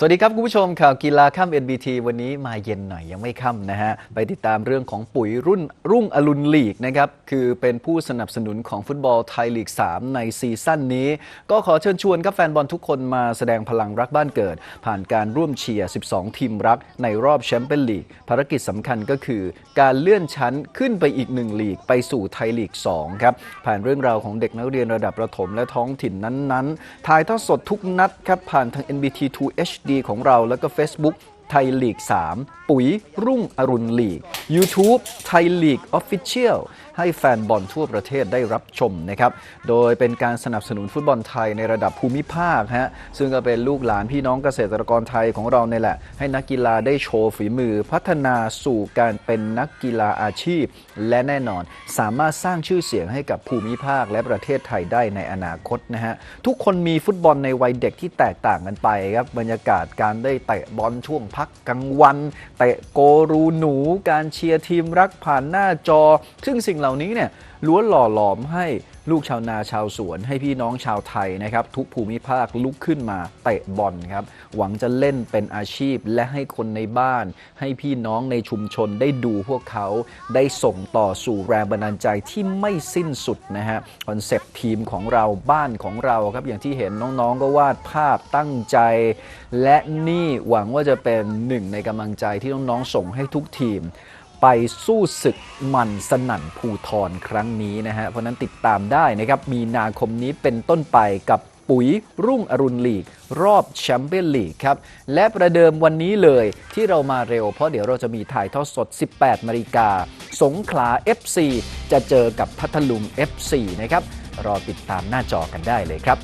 สวัสดีครับ คุณผู้ชมข่าวกีฬาค่ำ NBT วันนี้มาเย็นหน่อยยังไม่ค่ำนะฮะ ไปติดตามเรื่องของปุ๋ยรุ่นรุ่งอรุณลีกนะครับ คือเป็นผู้สนับสนุนของฟุตบอลไทยลีก 3 ในซีซั่นนี้ ก็ขอเชิญชวนครับแฟนบอลทุกคนมาแสดงพลังรักบ้านเกิด ผ่านการร่วมเชียร์ 12 ทีมรักในรอบแชมเปี้ยนลีก ภารกิจสำคัญก็คือการเลื่อนชั้นขึ้นไปอีกหนึ่งลีกไปสู่ไทยลีก 2 ครับผ่านเรื่องราวของเด็กนักเรียนระดับประถมและท้องถิ่นนั้นๆถ่ายทอดสดทุกนัดครับผ่านทาง NBT 2 HD ของเราแล้วก็ Facebook ไทยลีก 3 ปุ๋ยรุ่งอรุณลีก YouTube ไทยลีก Official ให้แฟนบอลทั่วประเทศได้รับชมนะครับ โดยเป็นการสนับสนุนฟุตบอลไทยในระดับภูมิภาคฮะ ซึ่งก็เป็นลูกหลานพี่น้องเกษตรกรไทยของเราเนี่ยแหละ ให้นักกีฬาได้โชว์ฝีมือ พัฒนาสู่การเป็นนักกีฬาอาชีพ และแน่นอนสามารถสร้างชื่อเสียงให้กับภูมิภาคและประเทศไทยได้ในอนาคตนะฮะ ทุกคนมีฟุตบอลในวัยเด็กที่แตกต่างกันไปครับ บรรยากาศการได้เตะบอลช่วงพักกลางวัน เตะโกรูหนูการเชียร์ทีมรักผ่านหน้าจอ ซึ่งสิ่งเหล่านี้เนี่ยล้วนหล่อหลอมให้ลูกชาวนาชาวสวน ให้พี่น้องชาวไทยนะครับ ทุกภูมิภาคลุกขึ้นมาเตะบอลครับ หวังจะเล่นเป็นอาชีพและให้คนในบ้าน ให้พี่น้องในชุมชนได้ดูพวกเขาได้ส่งต่อสู่แรงบันดาลใจที่ไม่สิ้นสุดนะฮะคอนเซปต์ทีมของเราบ้านของเราครับ อย่างที่เห็นน้องๆ ก็วาดภาพตั้งใจ และนี่หวังว่าจะเป็นหนึ่งในกำลังใจที่น้องๆส่งให้ทุกทีม ไปสู้ศึกมันสนั่นภูทรครั้งนี้นะฮะ เพราะนั้นติดตามได้นะครับ มีนาคมนี้เป็นต้นไปกับปุ๋ยรุ่งอรุณลีก รอบแชมเปี้ยนลีกครับ และประเดิมวันนี้เลยที่เรามาเร็ว เพราะเดี๋ยวเราจะมีถ่ายทอดสด 18นาฬิกา สงขลา FC จะเจอกับพัทลุง FC นะครับ รอติดตามหน้าจอกันได้เลยครับ